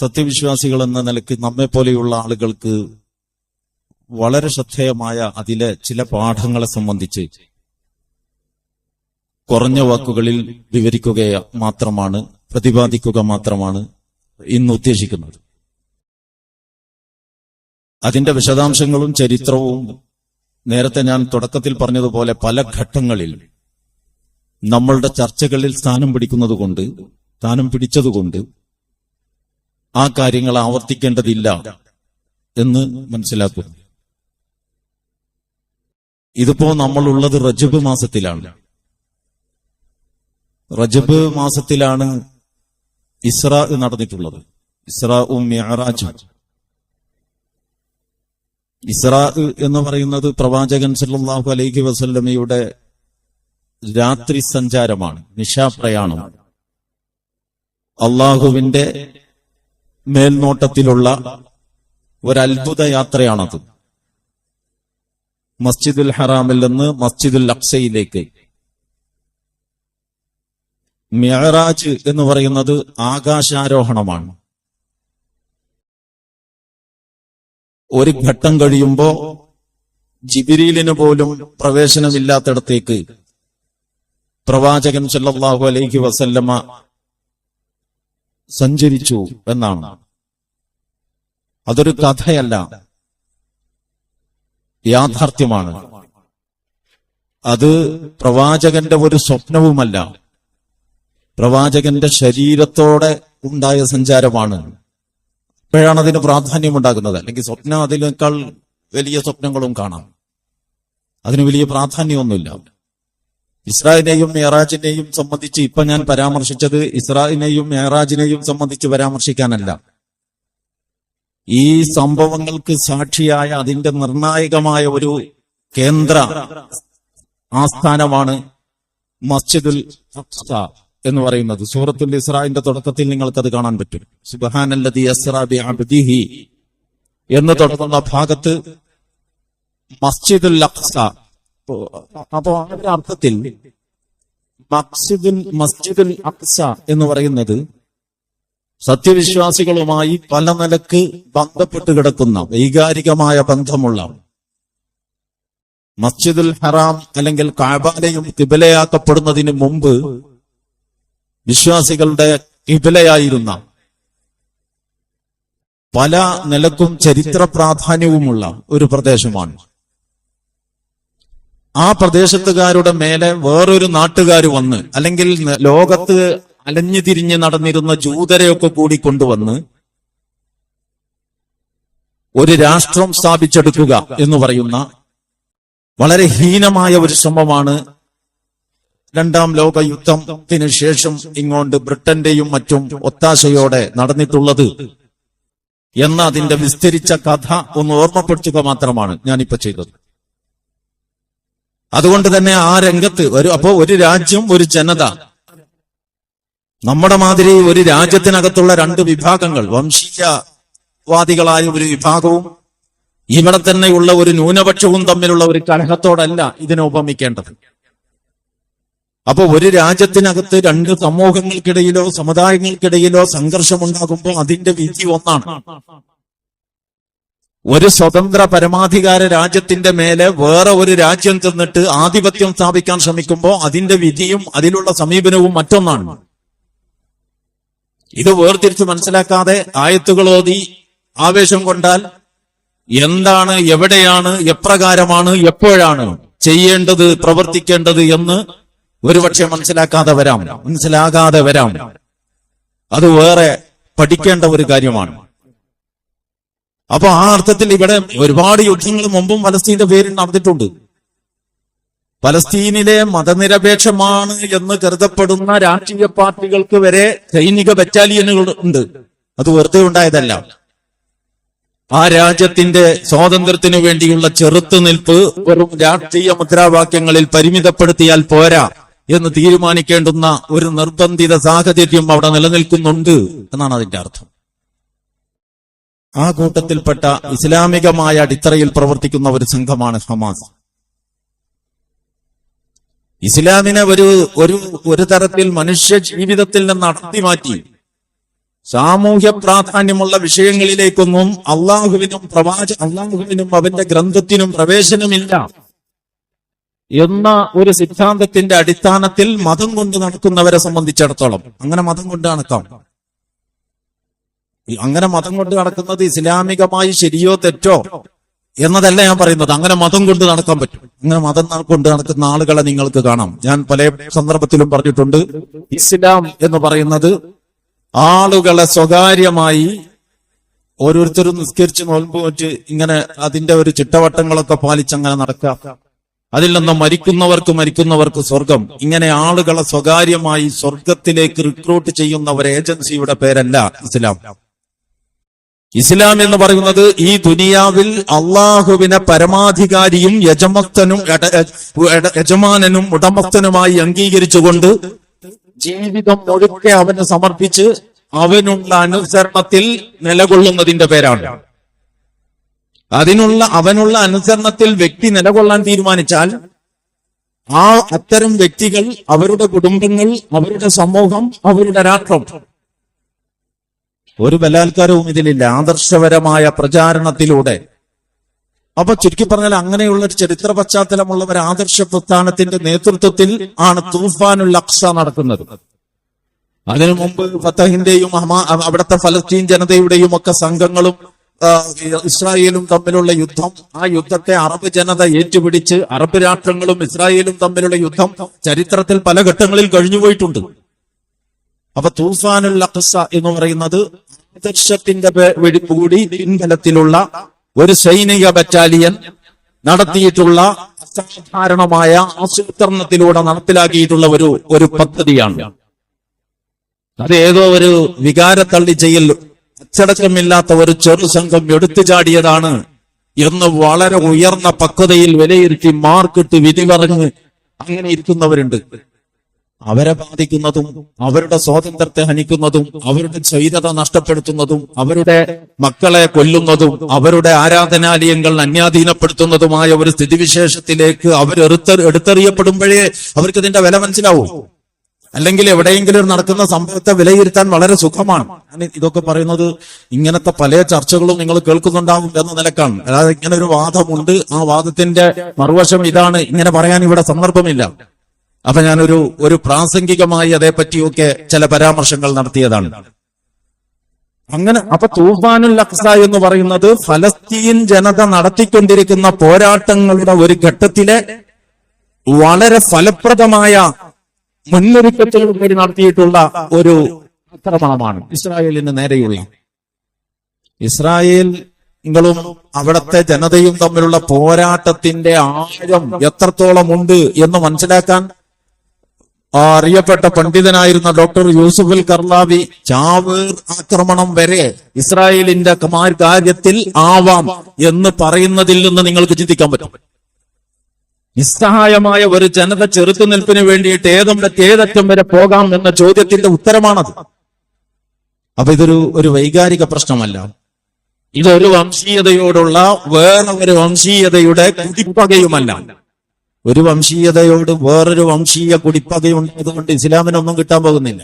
സത്യവിശ്വാസികൾ എന്ന നിലയ്ക്ക് നമ്മെ പോലെയുള്ള ആളുകൾക്ക് വളരെ ശ്രദ്ധേയമായ അതിലെ ചില പാഠങ്ങളെ സംബന്ധിച്ച് കുറഞ്ഞ വാക്കുകളിൽ വിവരിക്കുക മാത്രമാണ് പ്രതിപാദിക്കുക മാത്രമാണ് ഇന്ന് ഉദ്ദേശിക്കുന്നത്. അതിന്റെ വിശദാംശങ്ങളും ചരിത്രവും നേരത്തെ ഞാൻ തുടക്കത്തിൽ പറഞ്ഞതുപോലെ പല ഘട്ടങ്ങളിൽ നമ്മളുടെ ചർച്ചകളിൽ സ്ഥാനം പിടിക്കുന്നതുകൊണ്ട് സ്ഥാനം പിടിച്ചതുകൊണ്ട് ആ കാര്യങ്ങൾ ആവർത്തിക്കേണ്ടതില്ല എന്ന് മനസ്സിലാക്കുന്നു ഇതിപ്പോ നമ്മളുള്ളത് റജബ് മാസത്തിലാണ്. റജബ് മാസത്തിലാണ് ഇസ്ര നടന്നിട്ടുള്ളത്. ഇസ്രാവും മിഅറാജും. ഇസ്രാ എന്ന് പറയുന്നത് പ്രവാചകൻ സല്ലാഹു അലൈഹി വസല്ലമയുടെ രാത്രി സഞ്ചാരമാണ് നിശാപ്രയാണം. അള്ളാഹുവിന്റെ മേൽനോട്ടത്തിലുള്ള ഒരത്ഭുത യാത്രയാണത്. മസ്ജിദുൽ ഹറാമിൽ നിന്ന് മസ്ജിദുൽ അക്സയിലേക്ക്. മെഹറാജ് എന്ന് പറയുന്നത് ആകാശാരോഹണമാണ്. ഒരു ഘട്ടം കഴിയുമ്പോ ജിബിരിലിന് പോലും പ്രവേശനമില്ലാത്തിടത്തേക്ക് പ്രവാചകൻ സല്ലാഹു അലൈഹി വസല്ലമ സഞ്ചരിച്ചു എന്നാണ്. അതൊരു കഥയല്ല. യാഥാർത്ഥ്യമാണ്. അത് പ്രവാചകന്റെ ഒരു സ്വപ്നവുമല്ല. പ്രവാചകന്റെ ശരീരത്തോടെ ഉണ്ടായ സഞ്ചാരമാണ്. അപ്പോഴാണ് അതിന് പ്രാധാന്യം ഉണ്ടാകുന്നത് അല്ലെങ്കിൽ സ്വപ്നം അതിനേക്കാൾ വലിയ സ്വപ്നങ്ങളും കാണാം. അതിന് വലിയ പ്രാധാന്യമൊന്നുമില്ല. ഇസ്രായേലിനെയും മെഹറാജിനെയും സംബന്ധിച്ച് ഇപ്പൊ ഞാൻ പരാമർശിച്ചത് ഇസ്രായേലിനെയും മെഹറാജിനെയും സംബന്ധിച്ച് പരാമർശിക്കാനല്ല. ഈ സംഭവങ്ങൾക്ക് സാക്ഷിയായ അതിന്റെ നിർണായകമായ ഒരു കേന്ദ്ര ആസ്ഥാനമാണ് മസ്ജിദുൽ അഖ്സ എന്ന് പറയുന്നത്. സൂറത്തുൽ ഇസ്രായിന്റെ തുടക്കത്തിൽ നിങ്ങൾക്ക് അത് കാണാൻ പറ്റും. സുബ്ഹാനല്ലദി അസ്റാ ബി അബ്ദിഹി എന്ന് തുടങ്ങുന്ന ഭാഗത്ത് മസ്ജിദുൽ അഖ്സ അപ്പോ ആ ഒരു അർത്ഥത്തിൽ മസ്ജിദുൽ മസ്ജിദുൽ അഖ്സ എന്ന് പറയുന്നത് സത്യവിശ്വാസികളുമായി പല നിലയ്ക്ക് ബന്ധപ്പെട്ട് കിടക്കുന്ന വൈകാരികമായ ബന്ധമുള്ള മസ്ജിദുൽ ഹറാം അല്ലെങ്കിൽ കാബാലയും കിബിലയാക്കപ്പെടുന്നതിന് മുമ്പ് വിശ്വാസികളുടെ കിബിലയായിരുന്ന പല നിലക്കും ചരിത്ര പ്രാധാന്യവുമുള്ള ഒരു പ്രദേശമാണ്. ആ പ്രദേശത്തുകാരുടെ മേലെ വേറൊരു നാട്ടുകാർ വന്ന് അല്ലെങ്കിൽ ലോകത്ത് അലഞ്ഞു തിരിഞ്ഞ് നടന്നിരുന്ന ജൂതരെയൊക്കെ കൂടി കൊണ്ടുവന്ന് ഒരു രാഷ്ട്രം സ്ഥാപിച്ചെടുക്കുക എന്ന് പറയുന്ന വളരെ ഹീനമായ ഒരു ശ്രമമാണ് രണ്ടാം ലോക യുദ്ധത്തിന് ശേഷം ഇങ്ങോട്ട് ബ്രിട്ടന്റെയും മറ്റും ഒത്താശയോടെ നടന്നിട്ടുള്ളത് എന്ന അതിന്റെ വിസ്തരിച്ച കഥ ഒന്ന് ഓർമ്മപ്പെടുത്തുക മാത്രമാണ് ഞാനിപ്പോ ചെയ്തത്. അതുകൊണ്ട് തന്നെ ആ രംഗത്ത് ഒരു അപ്പോ ഒരു രാജ്യം ഒരു ജനത നമ്മുടെ മാതിരി ഒരു രാജ്യത്തിനകത്തുള്ള രണ്ട് വിഭാഗങ്ങൾ വംശീയവാദികളായ ഒരു വിഭാഗവും ഇവിടെ തന്നെയുള്ള ഒരു ന്യൂനപക്ഷവും തമ്മിലുള്ള ഒരു കലഹത്തോടല്ല ഇതിനെ ഉപമിക്കേണ്ടത്. അപ്പൊ ഒരു രാജ്യത്തിനകത്ത് രണ്ട് സമൂഹങ്ങൾക്കിടയിലോ സമുദായങ്ങൾക്കിടയിലോ സംഘർഷമുണ്ടാകുമ്പോൾ അതിന്റെ വിധി ഒന്നാണ്. ഒരു സ്വതന്ത്ര പരമാധികാര രാജ്യത്തിന്റെ മേലെ വേറെ ഒരു രാജ്യം ചെന്നിട്ട് ആധിപത്യം സ്ഥാപിക്കാൻ ശ്രമിക്കുമ്പോൾ അതിന്റെ വിധിയും അതിലുള്ള സമീപനവും മറ്റൊന്നാണ്. ഇത് വേർതിരിച്ച് മനസ്സിലാക്കാതെ ആയത്തുകൾ ഓതി ആവേശം കൊണ്ടാൽ എന്താണ് എവിടെയാണ് എപ്രകാരമാണ് എപ്പോഴാണ് ചെയ്യേണ്ടത് പ്രവർത്തിക്കേണ്ടത് എന്ന് ഒരുപക്ഷെ മനസ്സിലാക്കാതെ വരാം മനസ്സിലാകാതെ വരാം. അത് വേറെ പഠിക്കേണ്ട ഒരു കാര്യമാണ്. അപ്പൊ ആ അർത്ഥത്തിൽ ഇവിടെ ഒരുപാട് യുദ്ധങ്ങൾ മുമ്പും ഫലസ്തീന്റെ പേരിൽ നടന്നിട്ടുണ്ട്. ഫലസ്തീനിലെ മതനിരപേക്ഷമാണ് എന്ന് കരുതപ്പെടുന്ന രാഷ്ട്രീയ പാർട്ടികൾക്ക് വരെ സൈനിക ബറ്റാലിയനുകൾ ഉണ്ട്. അത് വെറുതെ ഉണ്ടായതല്ല. ആ രാജ്യത്തിന്റെ സ്വാതന്ത്ര്യത്തിനു വേണ്ടിയുള്ള ചെറുത്തുനിൽപ്പ് വെറും രാഷ്ട്രീയ മുദ്രാവാക്യങ്ങളിൽ പരിമിതപ്പെടുത്തിയാൽ പോരാ എന്ന് തീരുമാനിക്കേണ്ടുന്ന ഒരു നിർബന്ധിത സാഹചര്യം അവിടെ നിലനിൽക്കുന്നുണ്ട് എന്നാണ് അതിന്റെ അർത്ഥം. ആ കൂട്ടത്തിൽപ്പെട്ട ഇസ്ലാമികമായ അടിത്തറയിൽ പ്രവർത്തിക്കുന്ന ഒരു സംഘമാണ് ഹമാസ്. ഇസ്ലാമിനെ ഒരു ഒരു ഒരു തരത്തിൽ മനുഷ്യ ജീവിതത്തിൽ നിന്ന് അടർത്തി മാറ്റി. സാമൂഹ്യ പ്രാധാന്യമുള്ള വിഷയങ്ങളിലേക്കൊന്നും അള്ളാഹുവിനും പ്രവാച അള്ളാഹുവിനും അവന്റെ ഗ്രന്ഥത്തിനും പ്രവേശനമില്ല. എന്ന ഒരു സിദ്ധാന്തത്തിന്റെ അടിസ്ഥാനത്തിൽ മതം കൊണ്ട് നടക്കുന്നവരെ സംബന്ധിച്ചിടത്തോളം അങ്ങനെ മതം കൊണ്ട് നടക്കാം. അങ്ങനെ മതം കൊണ്ട് നടക്കുന്നത് ഇസ്ലാമികമായി ശരിയോ തെറ്റോ? എന്നതല്ല ഞാൻ പറയുന്നത്. അങ്ങനെ മതം കൊണ്ട് നടക്കാൻ പറ്റും. അങ്ങനെ മതം കൊണ്ട് നടക്കുന്ന ആളുകളെ നിങ്ങൾക്ക് കാണാം. ഞാൻ പല സന്ദർഭത്തിലും പറഞ്ഞിട്ടുണ്ട്. ഇസ്ലാം എന്ന് പറയുന്നത് ആളുകളെ സ്വകാര്യമായി ഓരോരുത്തരും നിസ്കരിച്ച് നോൽമ്പ് വെച്ച് ഇങ്ങനെ അതിന്റെ ഒരു ചിട്ടവട്ടങ്ങളൊക്കെ പാലിച്ച് അങ്ങനെ നടക്കാം അതിൽ നിന്ന് മരിക്കുന്നവർക്ക് മരിക്കുന്നവർക്ക് സ്വർഗം. ഇങ്ങനെ ആളുകളെ സ്വകാര്യമായി സ്വർഗത്തിലേക്ക് റിക്രൂട്ട് ചെയ്യുന്ന ഒരു ഏജൻസിയുടെ പേരല്ല ഇസ്ലാം. ഇസ്ലാം എന്ന് പറയുന്നത് ഈ ദുനിയാവിൽ അള്ളാഹുവിനെ പരമാധികാരിയും യജമക്തനും യജമാനനും ഉടമസ്ഥനുമായി അംഗീകരിച്ചുകൊണ്ട് ജീവിതം മുഴുക്കെ അവന് സമർപ്പിച്ച് അവനുള്ള അനുസരണത്തിൽ നിലകൊള്ളുന്നതിന്റെ പേരാണ്. അതിനുള്ള അവനുള്ള അനുസരണത്തിൽ വ്യക്തി നിലകൊള്ളാൻ തീരുമാനിച്ചാൽ ആ അത്തരം വ്യക്തികൾ അവരുടെ കുടുംബങ്ങൾ അവരുടെ സമൂഹം അവരുടെ രാഷ്ട്രം ഒരു ബലാത്കാരവും ഇതിലില്ല. ആദർശപരമായ പ്രചാരണത്തിലൂടെ. അപ്പൊ ചുരുക്കി പറഞ്ഞാൽ അങ്ങനെയുള്ള ഒരു ചരിത്ര പശ്ചാത്തലമുള്ളവർ ആദർശ പ്രസ്ഥാനത്തിന്റെ നേതൃത്വത്തിൽ ആണ് തൂഫാനുൽ അക്സ നടക്കുന്നത്. അതിനു മുമ്പ് ഫത്തഹിന്റെയും അവിടുത്തെ ഫലസ്തീൻ ജനതയുടെയും ഒക്കെ സംഘങ്ങളും ഇസ്രായേലും തമ്മിലുള്ള യുദ്ധം ആ യുദ്ധത്തെ അറബ് ജനത ഏറ്റുപിടിച്ച് അറബ് രാഷ്ട്രങ്ങളും ഇസ്രായേലും തമ്മിലുള്ള യുദ്ധം ചരിത്രത്തിൽ പല ഘട്ടങ്ങളിൽ കഴിഞ്ഞുപോയിട്ടുണ്ട്. അപ്പൊ തൂഫാനുൽ അഖ്സ എന്ന് പറയുന്നത് ആദർശത്തിന്റെ വെടിപ്പുകൂടി വെടി- കൂടി പിൻബലത്തിലുള്ള ഒരു സൈനിക ബറ്റാലിയൻ നടത്തിയിട്ടുള്ള അസാധാരണമായ ആസൂത്രണത്തിലൂടെ നടപ്പിലാക്കിയിട്ടുള്ള ഒരു ഒരു പദ്ധതിയാണ്. അത് ഏതോ ഒരു വികാരത്തള്ളി ചെയ്യൽ അച്ചടക്കമില്ലാത്ത ഒരു ചെറു സംഘം എടുത്തു ചാടിയതാണ് എന്ന് വളരെ ഉയർന്ന പക്വതയിൽ വിലയിരുത്തി മാർക്കിട്ട് വിധി പറഞ്ഞ് അങ്ങനെ ഇരിക്കുന്നവരുണ്ട്. അവരെ ബാധിക്കുന്നതും അവരുടെ സ്വാതന്ത്ര്യത്തെ ഹനിക്കുന്നതും അവരുടെ ചൈതത നഷ്ടപ്പെടുത്തുന്നതും അവരുടെ മക്കളെ കൊല്ലുന്നതും അവരുടെ ആരാധനാലയങ്ങൾ അന്യാധീനപ്പെടുത്തുന്നതുമായ ഒരു സ്ഥിതിവിശേഷത്തിലേക്ക് അവർ എടുത്ത എടുത്തെറിയപ്പെടുമ്പോഴേ അവർക്ക് ഇതിന്റെ വില മനസ്സിലാവും. അല്ലെങ്കിൽ എവിടെയെങ്കിലും നടക്കുന്ന സംഭവത്തെ വിലയിരുത്താൻ വളരെ സുഖമാണ്. ഞാൻ ഇതൊക്കെ പറയുന്നത് ഇങ്ങനത്തെ പല ചർച്ചകളും നിങ്ങൾ കേൾക്കുന്നുണ്ടാവും എന്ന നിലക്കാണ്. അതായത് ഇങ്ങനെ ഒരു വാദമുണ്ട്. ആ വാദത്തിന്റെ മറുവശം ഇതാണ്. ഇങ്ങനെ പറയാൻ ഇവിടെ സന്ദർഭമില്ല. അപ്പൊ ഞാനൊരു ഒരു പ്രാസംഗികമായി അതേപ്പറ്റിയൊക്കെ ചില പരാമർശങ്ങൾ നടത്തിയതാണ്. അങ്ങനെ അപ്പൊ തൂഫാനുൽ അക്സ എന്ന് പറയുന്നത് ഫലസ്തീൻ ജനത നടത്തിക്കൊണ്ടിരിക്കുന്ന പോരാട്ടങ്ങളുടെ ഒരു ഘട്ടത്തിലെ വളരെ ഫലപ്രദമായ മുന്നൊരുക്കത്തോടുകൂടി നടത്തിയിട്ടുള്ള ഒരു ആക്രമണമാണ് ഇസ്രായേലിന് നേരെയുള്ള. ഇസ്രായേൽ അവിടത്തെ ജനതയും തമ്മിലുള്ള പോരാട്ടത്തിന്റെ ആഴം എത്രത്തോളം ഉണ്ട് എന്ന് മനസ്സിലാക്കാൻ ആ അറിയപ്പെട്ട പണ്ഡിതനായിരുന്ന ഡോക്ടർ യൂസുഫുൽ കർലാവി ചാവേർ ആക്രമണം വരെ ഇസ്രായേലിന്റെ കാര്യത്തിൽ ആവാം എന്ന് പറയുന്നതിൽ നിന്ന് നിങ്ങൾക്ക് ചിന്തിക്കാൻ പറ്റും. നിസ്സഹായമായ ഒരു ജനത ചെറുത്തുനിൽപ്പിന് വേണ്ടിയിട്ട് ഏതും ഏതറ്റം വരെ പോകാം എന്ന ചോദ്യത്തിന്റെ ഉത്തരമാണത്. അപ്പൊ ഇതൊരു ഒരു വൈകാരിക പ്രശ്നമല്ല. ഇതൊരു വംശീയതയോടുള്ള വേറെ ഒരു വംശീയതയുടെ കുടിപ്പകയുമല്ല ഒരു വംശീയതയോട് വേറൊരു വംശീയ കുടിപ്പകയുണ്ടായതുകൊണ്ട് ഇസ്ലാമിനൊന്നും കിട്ടാൻ പോകുന്നില്ല.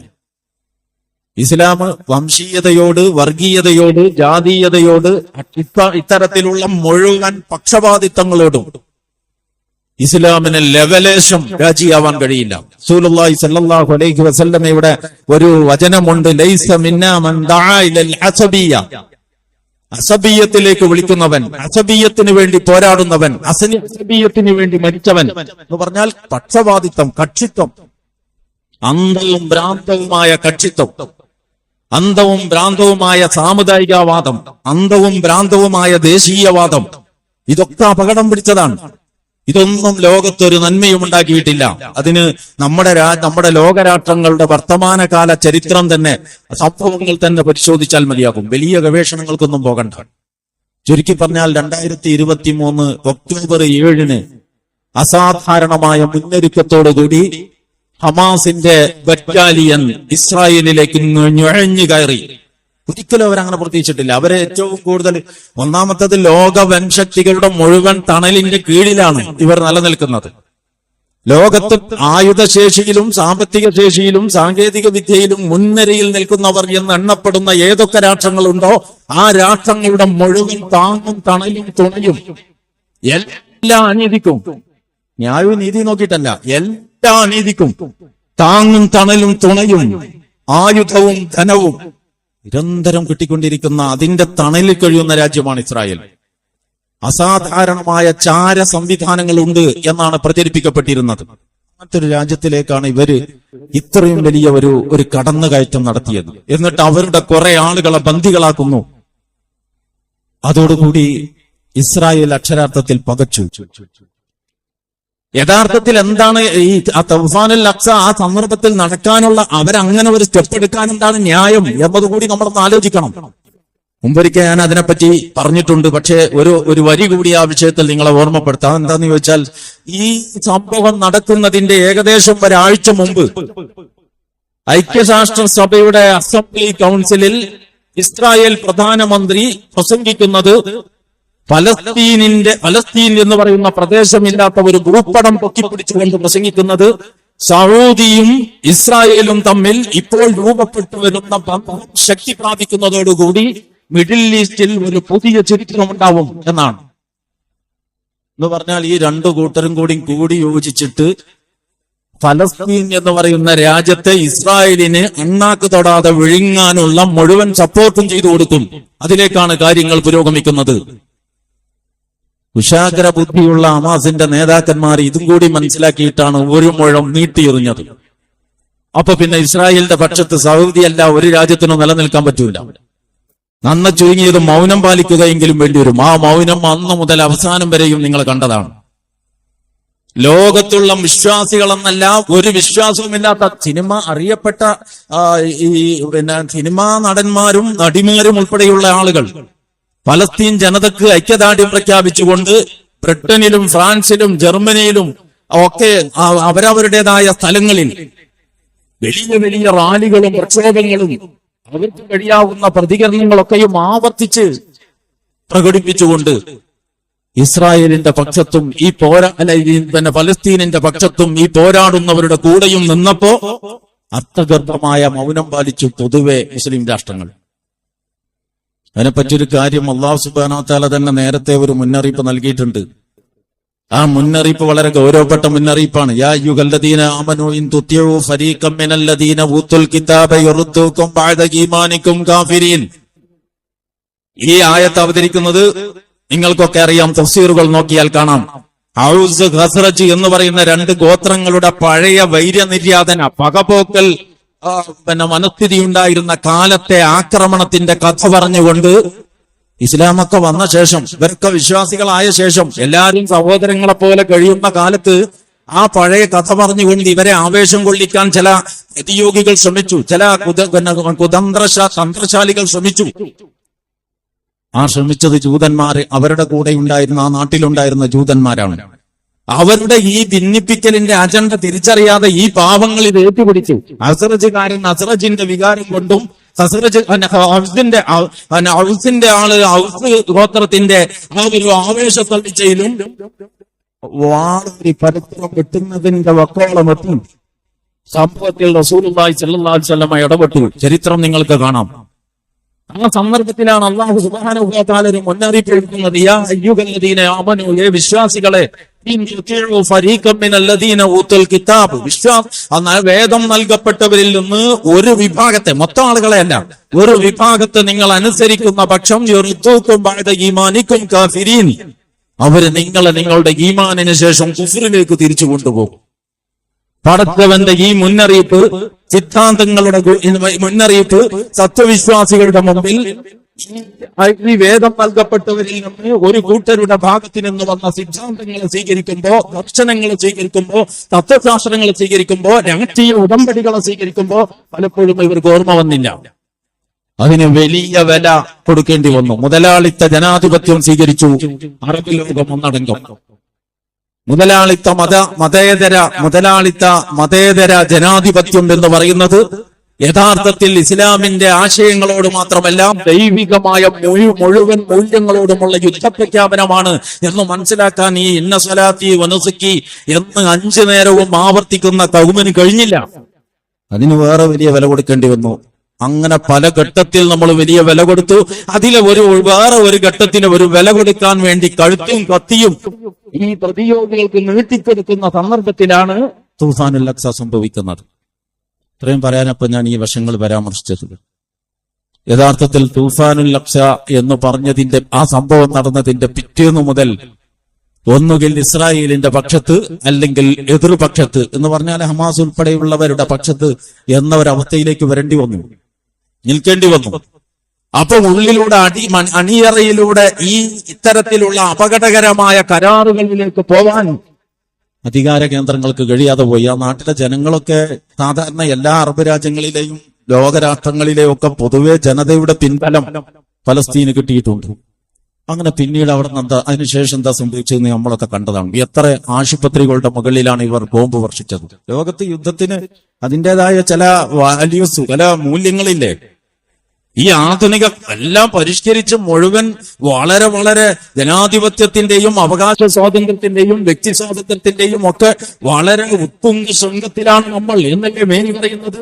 ഇസ്ലാം വംശീയതയോട് വർഗീയതയോട് ജാതീയതയോട് ഇത്ത- ഇത്തരത്തിലുള്ള മുഴുവൻ പക്ഷപാതിത്വങ്ങളോടും ഇസ്ലാമിന് ലെവലേശം രാജിയാവാൻ കഴിയില്ല. റസൂലുള്ളാഹി സല്ലല്ലാഹു അലൈഹി വസല്ലമയുടെ ഒരു വചനമുണ്ട് ലൈസ മിന്നാ മൻ ദആ ഇലൽ അസബിയ അസബീയത്തിലേക്ക് വിളിക്കുന്നവൻ അസബീയത്തിന് വേണ്ടി പോരാടുന്നവൻ അസനി അസബീയത്തിന് വേണ്ടി മരിച്ചവൻ എന്ന് പറഞ്ഞാൽ പക്ഷപാതിത്വം കക്ഷിത്വം. അന്ധവും ഭ്രാന്തവുമായ കക്ഷിത്വം. അന്ധവും ഭ്രാന്തവുമായ സാമുദായികവാദം. അന്ധവും ഭ്രാന്തവുമായ ദേശീയവാദം. ഇതൊക്കെ അപകടം പിടിച്ചതാണ്. ഇതൊന്നും ലോകത്തൊരു നന്മയും ഉണ്ടാക്കിയിട്ടില്ല. അതിന് നമ്മുടെ രാ നമ്മുടെ ലോകരാഷ്ട്രങ്ങളുടെ വർത്തമാനകാല ചരിത്രം തന്നെ സംഭവങ്ങൾ തന്നെ പരിശോധിച്ചാൽ മതിയാകും. വലിയ ഗവേഷണങ്ങൾക്കൊന്നും പോകണ്ട. ചുരുക്കി പറഞ്ഞാൽ രണ്ടായിരത്തി ഇരുപത്തി മൂന്ന് ഒക്ടോബർ ഏഴിന് അസാധാരണമായ മുന്നൊരുക്കത്തോടുകൂടി ഹമാസിന്റെ ബറ്റാലിയൻ ഇസ്രായേലിലേക്ക് നുഴഞ്ഞു കയറി. ഒരിക്കലും അവരങ്ങനെ പ്രത്യേകിച്ചിട്ടില്ല. അവരെ ഏറ്റവും കൂടുതൽ ഒന്നാമത്തത് ലോക വൻശക്തികളുടെ മുഴുവൻ തണലിന്റെ കീഴിലാണ് ഇവർ നിലനിൽക്കുന്നത്. ലോകത്ത് ആയുധശേഷിയിലും സാമ്പത്തിക ശേഷിയിലും സാങ്കേതിക വിദ്യയിലും മുൻനിരയിൽ നിൽക്കുന്നവർ എന്ന് എണ്ണപ്പെടുന്ന ഏതൊക്കെ രാഷ്ട്രങ്ങളുണ്ടോ ആ രാഷ്ട്രങ്ങളുടെ മുഴുവൻ താങ്ങും തണലും തുണയും എല്ലാ അനീതിക്കും ന്യായവും നീതി നോക്കിയിട്ടല്ല എല്ലാ അനീതിക്കും താങ്ങും തണലും തുണയും ആയുധവും ധനവും നിരന്തരം കിട്ടിക്കൊണ്ടിരിക്കുന്ന അതിന്റെ തണലിൽ കഴിയുന്ന രാജ്യമാണ് ഇസ്രായേൽ. അസാധാരണമായ ചാര സംവിധാനങ്ങളുണ്ട് എന്നാണ് പ്രചരിപ്പിക്കപ്പെട്ടിരുന്നത്. മറ്റൊരു രാജ്യത്തിലേക്കാണ് ഇവർ ഇത്രയും വലിയ ഒരു ഒരു കടന്നുകയറ്റം നടത്തിയത്. എന്നിട്ട് അവരുടെ കുറെ ആളുകളെ ബന്ദികളാക്കുന്നു. അതോടുകൂടി ഇസ്രായേൽ അക്ഷരാർത്ഥത്തിൽ പകച്ചു. യഥാർത്ഥത്തിൽ എന്താണ് ഈ തൗഫാനുൽ അക്സ ആ സന്ദർഭത്തിൽ നടക്കാനുള്ള അവരങ്ങനെ ഒരു സ്റ്റെപ്പ് എടുക്കാൻ എന്താണ് ന്യായം എന്നതുകൂടി നമ്മളൊന്ന് ആലോചിക്കണം. മുമ്പൊരിക്കൽ ഞാൻ അതിനെപ്പറ്റി പറഞ്ഞിട്ടുണ്ട്. പക്ഷേ ഒരു ഒരു വരി കൂടി ആ വിഷയത്തിൽ നിങ്ങളെ ഓർമ്മപ്പെടുത്താം. എന്താന്ന് ചോദിച്ചാൽ ഈ സംഭവം നടക്കുന്നതിന്റെ ഏകദേശം ഒരാഴ്ച മുമ്പ് ഐക്യരാഷ്ട്ര സഭയുടെ അസംബ്ലി കൗൺസിലിൽ ഇസ്രായേൽ പ്രധാനമന്ത്രി പ്രസംഗിക്കുന്നത് ഫലസ്തീനിന്റെ ഫലസ്തീൻ എന്ന് പറയുന്ന പ്രദേശമില്ലാത്ത ഒരു ഭൂപടം പൊക്കിപ്പിടിച്ചുകൊണ്ട് പ്രസംഗിക്കുന്നത് സൗദിയും ഇസ്രായേലും തമ്മിൽ ഇപ്പോൾ രൂപപ്പെട്ടു വരുന്ന ശക്തി പ്രാപിക്കുന്നതോടുകൂടി മിഡിൽ ഈസ്റ്റിൽ ഒരു പുതിയ ചരിത്രം ഉണ്ടാവും എന്നാണ്. എന്ന് പറഞ്ഞാൽ ഈ രണ്ടു കൂട്ടരും കൂടി കൂടി യോജിച്ചിട്ട് ഫലസ്തീൻ എന്ന് പറയുന്ന രാജ്യത്തെ ഇസ്രായേലിന് അണ്ണാക്ക് തൊടാതെ വിഴുങ്ങാനുള്ള മുഴുവൻ സപ്പോർട്ടും ചെയ്തു കൊടുക്കും. അതിലേക്കാണ് കാര്യങ്ങൾ പുരോഗമിക്കുന്നത്. കുശാഗ്ര ബുദ്ധിയുള്ള ഹമാസിന്റെ നേതാക്കന്മാർ ഇതും കൂടി മനസ്സിലാക്കിയിട്ടാണ് ഒരു മുഴം നീട്ടിയെറിഞ്ഞത്. അപ്പൊ പിന്നെ ഇസ്രായേലിന്റെ പക്ഷത്ത് സൗദി അല്ല ഒരു രാജ്യത്തിനും നിലനിൽക്കാൻ പറ്റൂല. നന്ന ചുരുങ്ങിയത് മൗനം പാലിക്കുകയെങ്കിലും വേണ്ടിവരും. ആ മൗനം അന്ന് മുതൽ അവസാനം വരെയും നിങ്ങൾ കണ്ടതാണ്. ലോകത്തുള്ള വിശ്വാസികളെന്നല്ല ഒരു വിശ്വാസവുമില്ലാത്ത സിനിമ അറിയപ്പെട്ട ഈ പിന്നെ സിനിമാ നടന്മാരും നടിമാരും ഉൾപ്പെടെയുള്ള ആളുകൾ ഫലസ്തീൻ ജനതക്ക് ഐക്യദാർഢ്യം പ്രഖ്യാപിച്ചുകൊണ്ട് ബ്രിട്ടനിലും ഫ്രാൻസിലും ജർമ്മനിയിലും ഒക്കെ അവരവരുടേതായ സ്ഥലങ്ങളിൽ വലിയ വലിയ റാലികളും പ്രക്ഷോഭങ്ങളും അവർക്ക് കഴിയാവുന്ന പ്രതികരണങ്ങളൊക്കെയും ആവർത്തിച്ച് പ്രകടിപ്പിച്ചുകൊണ്ട് ഇസ്രായേലിന്റെ പക്ഷത്തും ഈ പോരാ പിന്നെ ഫലസ്തീനിന്റെ പക്ഷത്തും ഈ പോരാടുന്നവരുടെ കൂടെയും നിന്നപ്പോ അർത്ഥഗർഭമായ മൗനം പാലിച്ചു പൊതുവെ മുസ്ലിം രാഷ്ട്രങ്ങൾ. അതിനെപ്പറ്റിയൊരു കാര്യം അള്ളാഹു സുബാനോത്താല തന്നെ നേരത്തെ ഒരു മുന്നറിയിപ്പ് നൽകിയിട്ടുണ്ട്. ആ മുന്നറിയിപ്പ് വളരെ ഗൗരവപ്പെട്ട മുന്നറിയിപ്പാണ്. യാ ഇൻ ഫരീഖം മിനല്ലദീന കിതാബ ബഅദ കാഫിരീൻ. ഈ ആയത്ത് അവതരിക്കുന്നത് നിങ്ങൾക്കൊക്കെ അറിയാം തഫ്സീറുകൾ നോക്കിയാൽ കാണാം. ഔസ് ഖസ്റജ് എന്ന് പറയുന്ന രണ്ട് ഗോത്രങ്ങളുടെ പഴയ വൈര്യനിര്യാതന പകപോക്കൽ പിന്നെ മനസ്ഥിതി ഉണ്ടായിരുന്ന കാലത്തെ ആക്രമണത്തിന്റെ കഥ പറഞ്ഞുകൊണ്ട് ഇസ്ലാമൊക്കെ വന്ന ശേഷം ഇവരൊക്കെ വിശ്വാസികളായ ശേഷം എല്ലാവരും സഹോദരങ്ങളെ പോലെ കഴിയുന്ന കാലത്ത് ആ പഴയ കഥ പറഞ്ഞുകൊണ്ട് ഇവരെ ആവേശം കൊള്ളിക്കാൻ ചില പ്രതിയോഗികൾ ശ്രമിച്ചു ചില കുത- കുതന്ത്രശ കുതന്ത്ര തന്ത്രശാലികൾ ശ്രമിച്ചു. ആ ശ്രമിച്ചത് ജൂതന്മാര് അവരുടെ കൂടെ ഉണ്ടായിരുന്ന ആ നാട്ടിലുണ്ടായിരുന്ന ജൂതന്മാരാണ്. അവരുടെ ഈ ഭിന്നിപ്പിക്കലിന്റെ അജണ്ട തിരിച്ചറിയാതെ ഈ പാവങ്ങൾ ഇത് ഏറ്റുപിടിച്ചു. അസറജുകാരൻ അസറജിന്റെ വികാരം കൊണ്ടും സസറജ് ഹൗസിന്റെ ഹൗസിന്റെ ആൾ ഹൗസ് ഗോത്രത്തിന്റെ ആ ഒരു ആവേശത്തള്ളിച്ചയിലും വാളൊരു പരസ്പരം വെട്ടുന്നതിന്റെ വക്കോളം എത്തും സംഭവത്തിൽ റസൂലുള്ളാഹി സ്വല്ലല്ലാഹു അലൈഹി ഇടപെട്ടു. ചരിത്രം നിങ്ങൾക്ക് കാണാം. ആ സന്ദർഭത്തിലാണ് അള്ളാഹു തആല മുന്നറിയിപ്പ് കൊടുക്കുന്നത് യാ അയ്യുഹല്ലദീന ആമനു ഏ വിശ്വാസികളെ എന്നാൽ വേദം നൽകപ്പെട്ടവരിൽ നിന്ന് ഒരു വിഭാഗത്തെ മൊത്തം ആളുകളെ അല്ല. ഒരു വിഭാഗത്തെ നിങ്ങൾ അനുസരിക്കുന്ന പക്ഷം ഈമാനിക്കും കാഫിരീൻ. അവർ നിങ്ങളെ നിങ്ങളുടെ ഈമാനിന് ശേഷം കുഫറിലേക്ക് തിരിച്ചു കൊണ്ടുപോകും. പടച്ചവന്റെ ഈ മുന്നറിയിപ്പ് സിദ്ധാന്തങ്ങളുടെ മുന്നറിയിപ്പ് സത്വവിശ്വാസികളുടെ മുമ്പിൽ അഗ്നി വേദം നൽകപ്പെട്ടവരിൽ നിന്ന് ഒരു കൂട്ടരുടെ ഭാഗത്ത് നിന്ന് വന്ന സിദ്ധാന്തങ്ങളെ സ്വീകരിക്കുമ്പോ ദർശനങ്ങളെ സ്വീകരിക്കുമ്പോ തത്വശാസ്ത്രങ്ങളെ സ്വീകരിക്കുമ്പോ രാഷ്ട്രീയ ഉടമ്പടികളെ സ്വീകരിക്കുമ്പോ പലപ്പോഴും ഇവർക്ക് ഓർമ്മ വന്നില്ല. അതിന് വലിയ വില കൊടുക്കേണ്ടി വന്നു. മുതലാളിത്ത ജനാധിപത്യം സ്വീകരിച്ചു. അറബ് ലോകം ഒന്നടങ്കം. മുതലാളിത്ത മത മതേതര മുതലാളിത്ത മതേതര ജനാധിപത്യം എന്ന് പറയുന്നത് യഥാർത്ഥത്തിൽ ഇസ്ലാമിന്റെ ആശയങ്ങളോട് മാത്രമല്ല ദൈവികമായ മുഴുവൻ മൂല്യങ്ങളോടുമുള്ള യുദ്ധപ്രഖ്യാപനമാണ് എന്ന് മനസ്സിലാക്കാൻ ഈ ഇന്ന സ്വലാത്തി വനസുക്കി എന്ന് അഞ്ചു നേരവും ആവർത്തിക്കുന്ന കൗമന് കഴിഞ്ഞില്ല. അതിന് വേറെ വലിയ വില കൊടുക്കേണ്ടി വന്നു. അങ്ങനെ പല ഘട്ടത്തിൽ നമ്മൾ വലിയ വില കൊടുത്തു. അതിലെ ഒരു വേറെ ഒരു ഘട്ടത്തിന് ഒരു വില കൊടുക്കാൻ വേണ്ടി കഴുത്തും കത്തിയും ഈ പ്രതിയോഗികൾക്ക് നീട്ടിക്കൊടുക്കുന്ന സന്ദർഭത്തിലാണ് തൂഫാനുൽ അക്സ സംഭവിക്കുന്നത്. ഇത്രയും പറയാനപ്പോ ഞാൻ ഈ വശങ്ങൾ പരാമർശിച്ചത്. യഥാർത്ഥത്തിൽ തൂഫാനുൽ അക്സ എന്ന് പറഞ്ഞതിന്റെ ആ സംഭവം നടന്നതിന്റെ പിറ്റേന്ന് മുതൽ ഒന്നുകിൽ ഇസ്രായേലിന്റെ പക്ഷത്ത് അല്ലെങ്കിൽ എതിർപക്ഷത്ത് എന്ന് പറഞ്ഞാൽ ഹമാസ് ഉൾപ്പെടെയുള്ളവരുടെ പക്ഷത്ത് എന്ന ഒരവസ്ഥയിലേക്ക് വരേണ്ടി വന്നു. നിൽക്കേണ്ടി വന്നു. അപ്പൊ ഉള്ളിലൂടെ അടി അണിയറയിലൂടെ ഈ ഇത്തരത്തിലുള്ള അപകടകരമായ കരാറുകളിലേക്ക് പോവാൻ അധികാര കേന്ദ്രങ്ങൾക്ക് കഴിയാതെ പോയി. ആ നാട്ടിലെ ജനങ്ങളൊക്കെ സാധാരണ എല്ലാ അറബ് രാജ്യങ്ങളിലെയും ലോകരാഷ്ട്രങ്ങളിലെയും ഒക്കെ പൊതുവെ ജനതയുടെ പിൻബലം ഫലസ്തീന് കിട്ടിയിട്ടുണ്ട്. അങ്ങനെ പിന്നീട് അവിടെ നിന്ന് അതിനുശേഷം എന്താ സംഭവിച്ചതെന്ന് നമ്മളൊക്കെ കണ്ടതാണ്. എത്ര ആശുപത്രികളുടെ മുകളിലാണ് ഇവർ ബോംബ് വർഷിച്ചത്. ലോകത്ത് യുദ്ധത്തിന് അതിന്റെതായ ചില വാല്യൂസ് ചില മൂല്യങ്ങളില്ലേ? ഈ ആധുനിക എല്ലാം പരിഷ്കരിച്ച് മുഴുവൻ വളരെ വളരെ ജനാധിപത്യത്തിന്റെയും അവകാശ സ്വാതന്ത്ര്യത്തിന്റെയും വ്യക്തി സ്വാതന്ത്ര്യത്തിന്റെയും ഒക്കെ വളരെ ഉത്തുങ്ക ശൃംഗത്തിലാണ് നമ്മൾ എന്നല്ലേ മേനി പറയുന്നത്?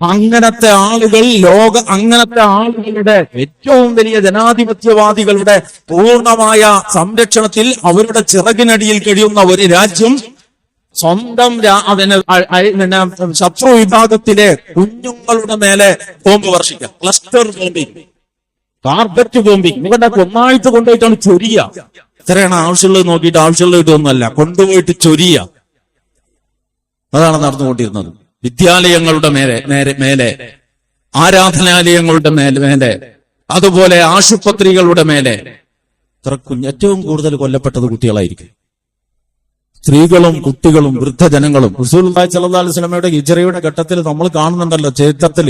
അങ്ങനത്തെ ആളുകൾ ലോക അങ്ങനത്തെ ആളുകളുടെ ഏറ്റവും വലിയ ജനാധിപത്യവാദികളുടെ പൂർണമായ സംരക്ഷണത്തിൽ അവരുടെ ചിറകിനടിയിൽ കഴിയുന്ന ഒരു രാജ്യം സ്വന്തം അവന് പിന്നെ ശത്രു വിഭാഗത്തിലെ കുഞ്ഞുങ്ങളുടെ മേലെ ബോംബ് വർഷിക്കുക ക്ലസ്റ്റർ ബോംബി കാർബറ്റ് ബോംബി നിങ്ങളുടെ ഒന്നായിട്ട് കൊണ്ടുപോയിട്ടാണ് ചൊരിയ. എത്രയാണ് ആവശ്യമുള്ളത് നോക്കിയിട്ട് ആവശ്യമുള്ളത് ഇതൊന്നുമല്ല. കൊണ്ടുപോയിട്ട് ചൊരിയ. അതാണ് നടന്നുകൊണ്ടിരുന്നത്. വിദ്യാലയങ്ങളുടെ മേലെ നേരെ മേലെ. ആരാധനാലയങ്ങളുടെ മേലെ മേലെ. അതുപോലെ ആശുപത്രികളുടെ മേലെ. ഇത്ര കുഞ്ഞ് ഏറ്റവും കൂടുതൽ കൊല്ലപ്പെട്ടത് കുട്ടികളായിരിക്കും. സ്ത്രീകളും കുട്ടികളും വൃദ്ധജനങ്ങളും. സ്വല്ലല്ലാഹു അലൈഹി വസല്ലമയുടെ ഹിജറയുടെ ഘട്ടത്തിൽ നമ്മൾ കാണുന്നുണ്ടല്ലോ ചരിത്രത്തിൽ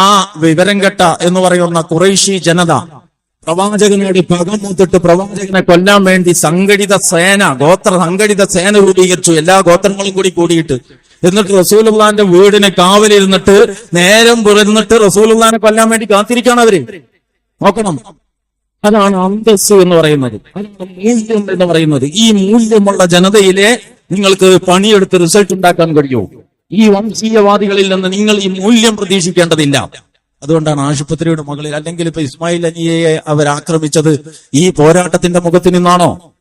ആ വിവരം കെട്ട എന്ന് പറയുന്ന കുറേശി ജനത പ്രവാചകനോട് പകം മൂത്തിട്ട് പ്രവാചകനെ കൊല്ലാൻ വേണ്ടി സംഘടിത സേന ഗോത്ര സംഘടിത സേന രൂപീകരിച്ചു. എല്ലാ ഗോത്രങ്ങളും കൂടി കൂടിയിട്ട്. എന്നിട്ട് റസൂലുള്ളാന്റെ വീടിന് കാവലിരുന്നിട്ട് നേരം പുറന്നിട്ട് റസൂലുള്ളാനെ കൊല്ലാൻ വേണ്ടി കാത്തിരിക്കാണ് അവർ. നോക്കണം. അതാണ് അന്തസ് എന്ന് പറയുന്നത്. മൂല്യം എന്ന് പറയുന്നത്. ഈ മൂല്യമുള്ള ജനതയിലെ നിങ്ങൾക്ക് പണിയെടുത്ത് റിസൾട്ട് ഉണ്ടാക്കാൻ കഴിയൂ. ഈ വംശീയവാദികളിൽ നിന്ന് നിങ്ങൾ ഈ മൂല്യം പ്രതീക്ഷിക്കേണ്ടതില്ല. അതുകൊണ്ടാണ് ആശുപത്രിയുടെ മുകളിൽ അല്ലെങ്കിൽ ഇപ്പൊ ഇസ്മായിൽ അനിയെ അവർ ആക്രമിച്ചത് ഈ പോരാട്ടത്തിന്റെ മുഖത്ത് നിന്നാണോ?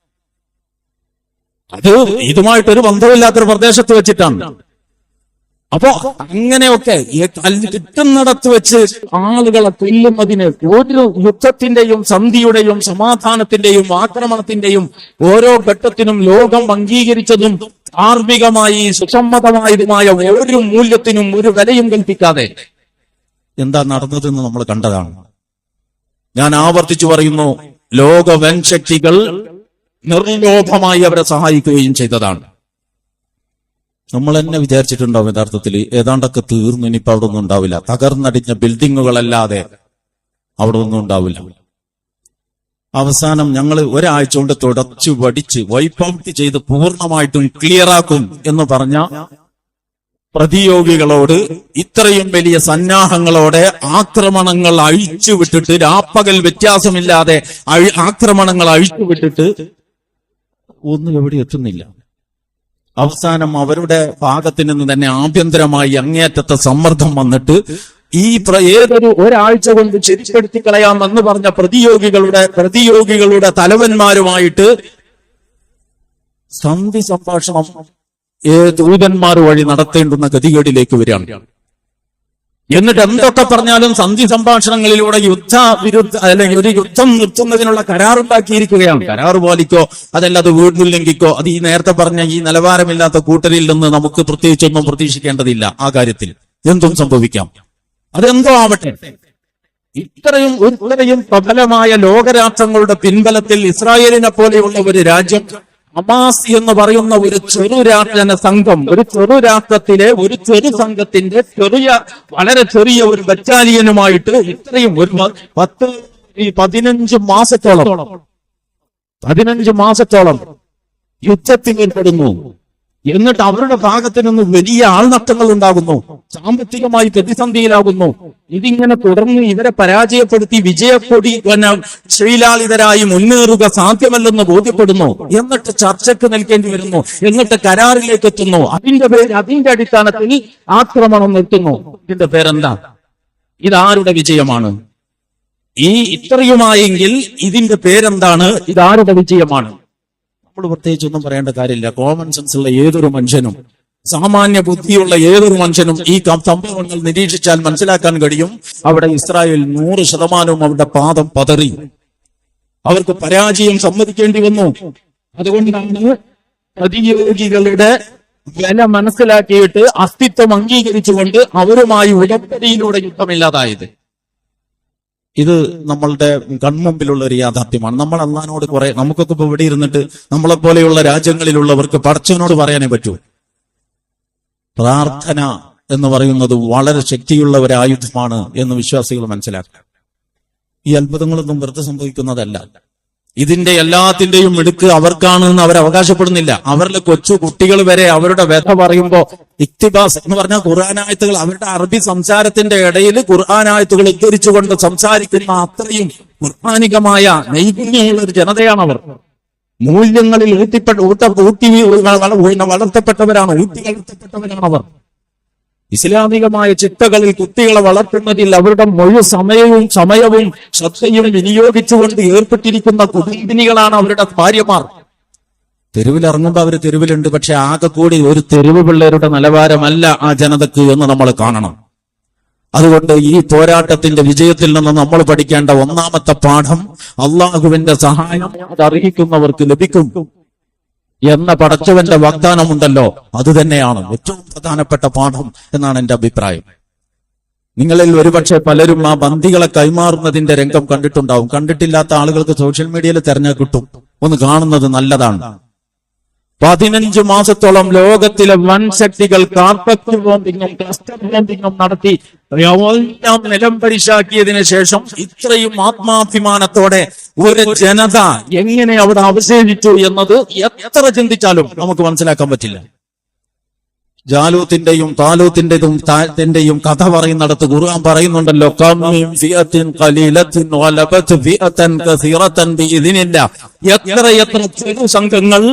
അത് ഇതുമായിട്ടൊരു ബന്ധമില്ലാത്തൊരു പ്രദേശത്ത് വെച്ചിട്ടാണ്. അപ്പോ അങ്ങനെയൊക്കെ കല്ല് കിട്ടുന്നിടത്ത് വെച്ച് ആളുകളെ കൊല്ലുന്നതിന് ഒരു യുദ്ധത്തിന്റെയും സന്ധിയുടെയും സമാധാനത്തിന്റെയും ആക്രമണത്തിന്റെയും ഓരോ ഘട്ടത്തിനും ലോകം അംഗീകരിച്ചതും ധാർമ്മികമായി സുസമ്മതമായതുമായ ഒരു മൂല്യത്തിനും ഒരു വിലയും കൽപ്പിക്കാതെ എന്താ നടന്നതെന്ന് നമ്മൾ കണ്ടതാണ്. ഞാൻ ആവർത്തിച്ചു പറയുന്നു ലോക വൻശക്തികൾ നിർലോഭമായി അവരെ സഹായിക്കുകയും ചെയ്തതാണ്. നമ്മൾ തന്നെ വിചാരിച്ചിട്ടുണ്ടാവും യഥാർത്ഥത്തിൽ ഏതാണ്ടൊക്കെ തീർന്നു ഇനിയിപ്പോ അവിടെ ഒന്നും ഉണ്ടാവില്ല. തകർന്നടിഞ്ഞ ബിൽഡിങ്ങുകളല്ലാതെ അവിടെ ഒന്നും ഉണ്ടാവില്ല. അവസാനം ഞങ്ങൾ ഒരാഴ്ച കൊണ്ട് തുടച്ചു വടിച്ച് വൈപ്പ് ഔട്ട് ചെയ്ത് പൂർണമായിട്ടും ക്ലിയർ ആക്കും എന്ന് പറഞ്ഞ പ്രതിയോഗികളോട് ഇത്രയും വലിയ സന്നാഹങ്ങളോടെ ആക്രമണങ്ങൾ അഴിച്ചു വിട്ടിട്ട് രാപ്പകൽ വ്യത്യാസമില്ലാതെ ആക്രമണങ്ങൾ അഴിച്ചു വിട്ടിട്ട് ഒന്നും എവിടെ എത്തുന്നില്ല. അവസാനം അവരുടെ ഭാഗത്തു നിന്ന് തന്നെ ആഭ്യന്തരമായി അങ്ങേയറ്റത്തെ സമ്മർദ്ദം വന്നിട്ട് ഈ ഏതൊരു ഒരാഴ്ച കൊണ്ട് ശരിപ്പെടുത്തി കളയാമെന്ന് പറഞ്ഞ പ്രതിയോഗികളുടെ പ്രതിയോഗികളുടെ തലവന്മാരുമായിട്ട് സന്ധി സംഭാഷണം ദൂതന്മാർ വഴി നടത്തേണ്ടുന്ന ഗതികേടിലേക്ക് വരികയാണ്. എന്നിട്ട് എന്തൊക്കെ പറഞ്ഞാലും സന്ധി സംഭാഷണങ്ങളിലൂടെ യുദ്ധ വിരുദ്ധ അല്ലെങ്കിൽ ഒരു യുദ്ധം നിർത്തുന്നതിനുള്ള കരാറുണ്ടാക്കിയിരിക്കുകയാണ്. കരാർ പാലിക്കോ അതല്ല അത് വീണ്ടും ലംഘിക്കോ അത് ഈ നേരത്തെ പറഞ്ഞ ഈ നിലവാരമില്ലാത്ത കൂട്ടരിൽ നിന്ന് നമുക്ക് പ്രത്യേകിച്ചൊന്നും പ്രതീക്ഷിക്കേണ്ടതില്ല ആ കാര്യത്തിൽ. എന്തും സംഭവിക്കാം. അതെന്തോ ആവട്ടെ. ഇത്രയും ഇത്രയും പ്രബലമായ ലോകരാഷ്ട്രങ്ങളുടെ പിൻബലത്തിൽ ഇസ്രായേലിനെ പോലെയുള്ള ഒരു രാജ്യം ഹമാസ് എന്ന് പറയുന്ന ഒരു ചെറു രാജന സംഘം ഒരു ചെറു രാഷ്ട്രത്തിലെ ഒരു ചെറു സംഘത്തിന്റെ ചെറിയ വളരെ ചെറിയ ഒരു ബറ്റാലിയനുമായിട്ട് ഇത്രയും ഒരു പത്ത് പതിനഞ്ച് മാസത്തോളം പതിനഞ്ച് മാസത്തോളം യുദ്ധത്തിൽ ഏർപ്പെടുന്നു എന്നിട്ട് അവരുടെ ഭാഗത്ത് നിന്ന് വലിയ ആൾനഷ്ടങ്ങൾ ഉണ്ടാകുന്നു. സാമ്പത്തികമായി പ്രതിസന്ധിയിലാകുന്നു. ഇതിങ്ങനെ തുടർന്ന് ഇവരെ പരാജയപ്പെടുത്തി വിജയക്കൊടി ശ്രീലാളിതരായി മുന്നേറുക സാധ്യമല്ലെന്ന് ബോധ്യപ്പെടുന്നു. എന്നിട്ട് ചർച്ചയ്ക്ക് നിൽക്കേണ്ടി വരുന്നു. എന്നിട്ട് കരാറിലേക്ക് എത്തുന്നു. അതിന്റെ പേര് അതിന്റെ അടിസ്ഥാനത്തിൽ ആക്രമണം നിർത്തുന്നു. ഇതിന്റെ പേരെന്താ? ഇതാരുടെ വിജയമാണ്? ഈ ഇത്രയുമായെങ്കിൽ ഇതിന്റെ പേരെന്താണ്? ഇതാരുടെ വിജയമാണ്? പ്രത്യേകിച്ച് ഒന്നും പറയേണ്ട കാര്യമില്ല. കോമൺ സെൻസ് ഉള്ള ഏതൊരു മനുഷ്യനും സാമാന്യ ബുദ്ധിയുള്ള ഏതൊരു മനുഷ്യനും ഈ സംഭവങ്ങൾ നിരീക്ഷിച്ചാൽ മനസ്സിലാക്കാൻ കഴിയും. അവിടെ ഇസ്രായേൽ നൂറ് ശതമാനവും അവരുടെ പാദം പതറി. അവർക്ക് പരാജയം സമ്മതിക്കേണ്ടി വന്നു. അതുകൊണ്ടാണ് പ്രതിയോഗികളുടെ വില മനസ്സിലാക്കിയിട്ട് അസ്തിത്വം അംഗീകരിച്ചുകൊണ്ട് അവരുമായി ഉടമ്പടിയിലൂടെ യുദ്ധമില്ലാതായത്. ഇത് നമ്മളുടെ കൺമുമ്പിലുള്ള ഒരു യാഥാർത്ഥ്യമാണ്. നമ്മൾ അള്ളഹാനോട് കുറെ നമുക്കൊക്കെ ഇപ്പൊ ഇവിടെ ഇരുന്നിട്ട് നമ്മളെ പോലെയുള്ള രാജ്യങ്ങളിലുള്ളവർക്ക് പടച്ചവനോട് പറയാനേ പറ്റൂ. പ്രാർത്ഥന എന്ന് പറയുന്നത് വളരെ ശക്തിയുള്ള ഒരു ആയുധമാണ് എന്ന് വിശ്വാസികൾ മനസ്സിലാക്കുക. ഈ അത്ഭുതങ്ങളൊന്നും വെറുതെ സംഭവിക്കുന്നതല്ല. ഇതിന്റെ എല്ലാത്തിന്റെയും മിടുക്ക് അവർക്കാണെന്ന് അവർ അവകാശപ്പെടുന്നില്ല. അവരിലെ കൊച്ചു കുട്ടികൾ വരെ അവരുടെ വ്യഥ പറയുമ്പോ ഇക്തിബാസ് എന്ന് പറഞ്ഞാൽ ഖുർആാനായത്തുകൾ അവരുടെ അറബി സംസാരത്തിന്റെ ഇടയിൽ ഖുർആാനായത്തുകൾ ഉദ്ധരിച്ചുകൊണ്ട് സംസാരിക്കുന്ന അത്രയും ഖുർആാനികമായ നൈപുണ്യമുള്ള ഒരു ജനതയാണ് അവർ മൂല്യങ്ങളിൽ ഊട്ടിപ്പെട്ട ഊട്ട ഊട്ടി വള- വളർത്തപ്പെട്ടവരാണ് ഊട്ടി വളർത്തപ്പെട്ടവരാണ് അവർ ഇസ്ലാമികമായ ചിട്ടകളിൽ കുട്ടികളെ വളർത്തുന്നതിൽ അവരുടെ മുഴു സമയവും സമയവും ശ്രദ്ധയും വിനിയോഗിച്ചുകൊണ്ട് ഏർപ്പെട്ടിരിക്കുന്ന കുടുംബിനികളാണ് അവരുടെ ഭാര്യമാർ. തെരുവിൽ ഇറങ്ങുമ്പോൾ അവർ തെരുവിലുണ്ട് പക്ഷെ ആകെ കൂടി ഒരു തെരുവ് പിള്ളേരുടെ നിലവാരമല്ല ആ ജനതക്ക് എന്ന് നമ്മൾ കാണണം. അതുകൊണ്ട് ഈ പോരാട്ടത്തിന്റെ വിജയത്തിൽ നിന്ന് നമ്മൾ പഠിക്കേണ്ട ഒന്നാമത്തെ പാഠം അള്ളാഹുവിന്റെ സഹായം അത് അർഹിക്കുന്നവർക്ക് ലഭിക്കും. എന്ന പടച്ചവന്റെ വാഗ്ദാനമുണ്ടല്ലോ. അത് തന്നെയാണ് ഏറ്റവും പ്രധാനപ്പെട്ട പാഠം എന്നാണ് എന്റെ അഭിപ്രായം. നിങ്ങളിൽ ഒരുപക്ഷെ പലരും ആ ബന്ദികളെ കൈമാറുന്നതിന്റെ രംഗം കണ്ടിട്ടുണ്ടാവും. കണ്ടിട്ടില്ലാത്ത ആളുകൾക്ക് സോഷ്യൽ മീഡിയയിൽ തെരഞ്ഞു കിട്ടും. ഒന്ന് കാണുന്നത് നല്ലതാണ്. പതിനഞ്ച് മാസത്തോളം ലോകത്തിലെ വൻ ശക്തികൾ കാർപ്പറ്റ് ബോംബിങ്ങും ക്ലസ്റ്റർ ബോംബിങ്ങും നടത്തി എല്ലാം നിലം പരിശാക്കിയതിന് ശേഷം ഇത്രയും ആത്മാഭിമാനത്തോടെ ഒരു ജനത എങ്ങനെ അവിടെ അവശേഷിച്ചു എന്നത് എത്ര ചിന്തിച്ചാലും നമുക്ക് മനസ്സിലാക്കാൻ പറ്റില്ല ജാലൂത്തിന്റെയും താലൂത്തിന്റെതും താഴത്തിന്റെയും കഥ പറയുന്നിടത്ത് ഖുർആൻ പറയുന്നുണ്ടല്ലോ. എത്ര എത്ര ചെറു സംഘങ്ങൾ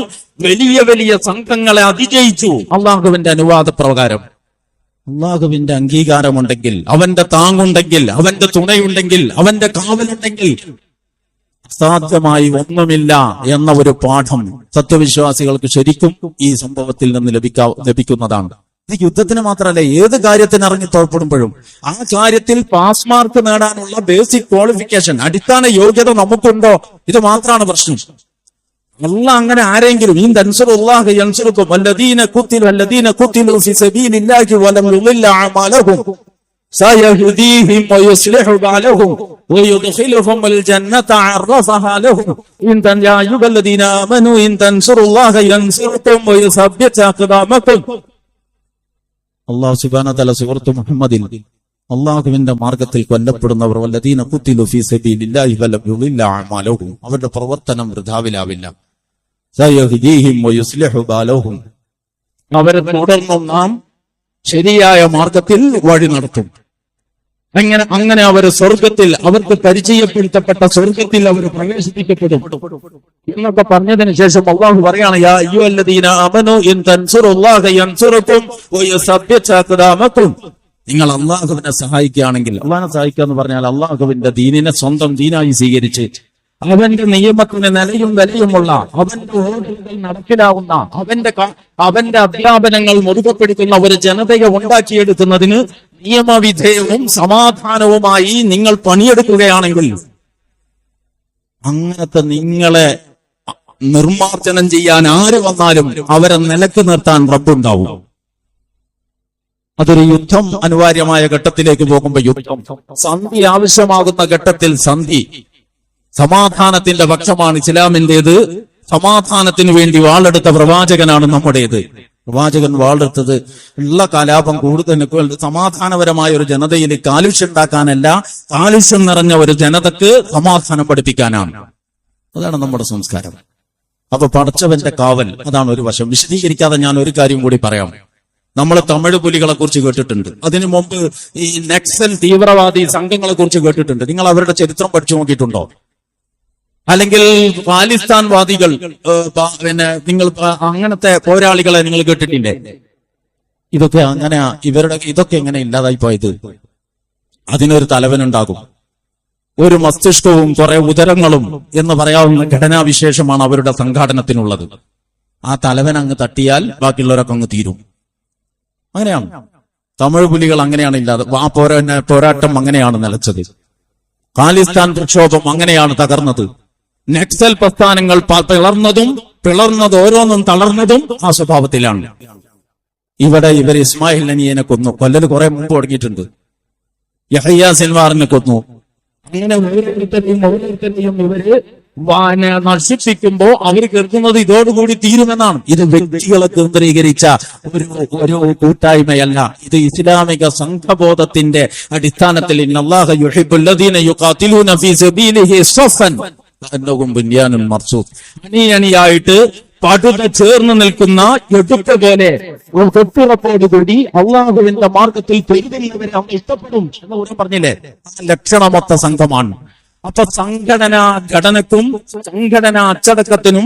വലിയ വലിയ സംഘങ്ങളെ അതിജയിച്ചു. അള്ളാഹുവിന്റെ അനുവാദ പ്രകാരം അള്ളാഹുവിന്റെ അംഗീകാരമുണ്ടെങ്കിൽ അവന്റെ താങ്ങുണ്ടെങ്കിൽ അവന്റെ തുണയുണ്ടെങ്കിൽ അവന്റെ കാവലുണ്ടെങ്കിൽ സാധ്യമായി ഒന്നുമില്ല എന്ന ഒരു പാഠം സത്യവിശ്വാസികൾക്ക് ശരിക്കും ഈ സംഭവത്തിൽ നിന്ന് ലഭിക്കാ ലഭിക്കുന്നതാണ്. ഇത് യുദ്ധത്തിന് മാത്രമല്ല ഏത് കാര്യത്തിന് ഇറങ്ങി തോൽപ്പെടുമ്പോഴും ആ കാര്യത്തിൽ പാസ് മാർക്ക് നേടാനുള്ള ബേസിക് ക്വാളിഫിക്കേഷൻ അടിസ്ഥാന യോഗ്യത നമുക്കുണ്ടോ? ഇത് മാത്രമാണ് പ്രശ്നം. അല്ല അങ്ങനെ ആരെങ്കിലും ഈ തൻസുറുല്ലാഹ് യൻസുറുക്കും വല്ലദീന കുത്തിലു വല്ലദീന കുത്തിലു ഫി സബീലില്ലാഹി വലം യുളില്ല അമാലഹും سيهديهم ويصلح بالهم ويدخلهم الجنة عرفها لهم إن تن يا أيها الذين آمنوا إن تنصروا الله ينصركم ويثبت أقدامكم അള്ളാഹു സുബാന തല സുഹൃത്ത് മുഹമ്മദിൽ അള്ളാഹുവിന്റെ മാർഗത്തിൽ കൊല്ലപ്പെടുന്നവർ വല്ലതീന കുത്തിലു ഫീ സബീലില്ലാഹി വലം യുളില്ല അഅമാലഹും അവരുടെ പ്രവർത്തനം വൃഥാവിലാവില്ല സയഹ്ദീഹിം വയുസ്ലിഹു ബാലഹും അവരെ തുടർന്നും നാം ശരിയായ മാർഗത്തിൽ വഴി നടത്തും. അങ്ങനെ അങ്ങനെ അവരെ സ്വർഗത്തിൽ അവർക്ക് പരിചയപ്പെടുത്തപ്പെട്ട സ്വർഗത്തിൽ അവർ പ്രവേശിപ്പിക്കപ്പെടും. എന്നൊക്കെ പറഞ്ഞതിന് ശേഷം അള്ളാഹു പറയാണ് യാ നിങ്ങൾ അള്ളാഹുവിനെ സഹായിക്കുകയാണെങ്കിൽ അള്ളാഹിനെ സഹായിക്കുക എന്ന് പറഞ്ഞാൽ അള്ളാഹുവിന്റെ ദീനിനെ സ്വന്തം ദീനായി സ്വീകരിച്ച് അവന്റെ നിയമത്തിന് നിലയും വിലയുമുള്ള അവന്റെ ഓർഡറുകൾ നടപ്പിലാവുന്ന അവന്റെ അവന്റെ അധ്യാപനങ്ങൾ മുറുകപ്പെടുത്തുന്ന ഒരു ജനതയെ ഉണ്ടാക്കിയെടുക്കുന്നതിന് നിയമവിധേയവും സമാധാനവുമായി നിങ്ങൾ പണിയെടുക്കുകയാണെങ്കിൽ അങ്ങനത്തെ നിങ്ങളെ നിർമ്മാർജനം ചെയ്യാൻ ആര് വന്നാലും അവരെ നിലയ്ക്ക് നിർത്താൻ റബ്ബുണ്ടാവും. അതൊരു യുദ്ധം അനിവാര്യമായ ഘട്ടത്തിലേക്ക് പോകുമ്പോ യുദ്ധം. സന്ധി ആവശ്യമാകുന്ന ഘട്ടത്തിൽ സന്ധി. സമാധാനത്തിന്റെ പക്ഷമാണ് ഇസ്ലാമിന്റേത് സമാധാനത്തിന് വേണ്ടി വാളെടുത്ത പ്രവാചകനാണ് നമ്മുടേത്. പ്രവാചകൻ വാളെടുത്തത് ഉള്ള കലാപം കൂടുതൽ സമാധാനപരമായ ഒരു ജനതയിൽ കാലുഷ്യം ഉണ്ടാക്കാനല്ല കാലുഷ്യം നിറഞ്ഞ ഒരു ജനതക്ക് സമാധാനം പഠിപ്പിക്കാനാണ്. അതാണ് നമ്മുടെ സംസ്കാരം. അപ്പൊ പടച്ചവന്റെ കാവൽ അതാണ് ഒരു വശം. വിശദീകരിക്കാതെ ഞാൻ ഒരു കാര്യം കൂടി പറയാം. നമ്മൾ തമിഴ് പുലികളെ കുറിച്ച് കേട്ടിട്ടുണ്ട്. അതിനു മുമ്പ് ഈ നക്സൽ തീവ്രവാദി സംഘങ്ങളെ കുറിച്ച് കേട്ടിട്ടുണ്ട്. നിങ്ങൾ അവരുടെ ചരിത്രം പഠിച്ചു നോക്കിയിട്ടുണ്ടോ? അല്ലെങ്കിൽ പാലിസ്ഥാൻ വാദികൾ പിന്നെ നിങ്ങൾ അങ്ങനത്തെ പോരാളികളെ നിങ്ങൾ കേട്ടിട്ടില്ലേ? ഇതൊക്കെ അങ്ങനെ ഇവരുടെ ഇതൊക്കെ എങ്ങനെ ഇല്ലാതായി പോയത്? അതിനൊരു തലവനുണ്ടാകും. ഒരു മസ്തിഷ്കവും കുറെ ഉദരങ്ങളും എന്ന് പറയാവുന്ന ഘടനാവിശേഷമാണ് അവരുടെ സംഘാടനത്തിനുള്ളത്. ആ തലവൻ അങ്ങ് തട്ടിയാൽ ബാക്കിയുള്ളവരൊക്കെ അങ്ങ് തീരും. അങ്ങനെയാണ് തമിഴ് പുലികൾ അങ്ങനെയാണ് ഇല്ലാതെ ആ പോരാ പോരാട്ടം അങ്ങനെയാണ് നിലച്ചത്. ഖാലിസ്ഥാൻ പ്രക്ഷോഭം അങ്ങനെയാണ് തകർന്നത്. നക്സൽ പ്രസ്ഥാനങ്ങൾ പിളർന്നതും പിളർന്നത് ഓരോന്നും തളർന്നതും ആ സ്വഭാവത്തിലാണ്. ഇവിടെ ഇവർ ഇസ്മായിൽ നനിയനെ കൊന്നു. കൊല്ലൽ കുറെ മുമ്പ് തുടങ്ങിയിട്ടുണ്ട്. യഹയ്യ സിൻവാറിനെ കൊന്നു. അങ്ങനെ ഓരോരുത്തരെയും ഓരോരുത്തരെയും ഇവർ നശിപ്പിക്കുമ്പോ അവർ കരുതുന്നത് ഇതോടുകൂടി തീരുമെന്നാണ്. ഇത് വ്യക്തികളെ കേന്ദ്രീകരിച്ച ഒരു ഒരു കൂട്ടായ്മയല്ല. ഇത് ഇസ്ലാമിക സംഘബോധത്തിന്റെ അടിസ്ഥാനത്തിൽ യുഹിബുല്ലദീന ഫീ സബീലിഹി സഫൻ ബുന്യാനും മർസൂദ്. അണിയണിയായിട്ട് പടുത ചേർന്ന് നിൽക്കുന്ന എടുത്ത പോലെ കൂടി അള്ളാഹുവിന്റെ മാർഗത്തിൽ പെരുതുന്നവരെ അവൻ ഇഷ്ടപ്പെടും എന്ന് ഉടൻ പറഞ്ഞില്ലേ? ആ ലക്ഷണമൊത്ത സംഘമാണ്. അപ്പൊ സംഘടനാ ഘടനക്കും സംഘടനാ അച്ചടക്കത്തിനും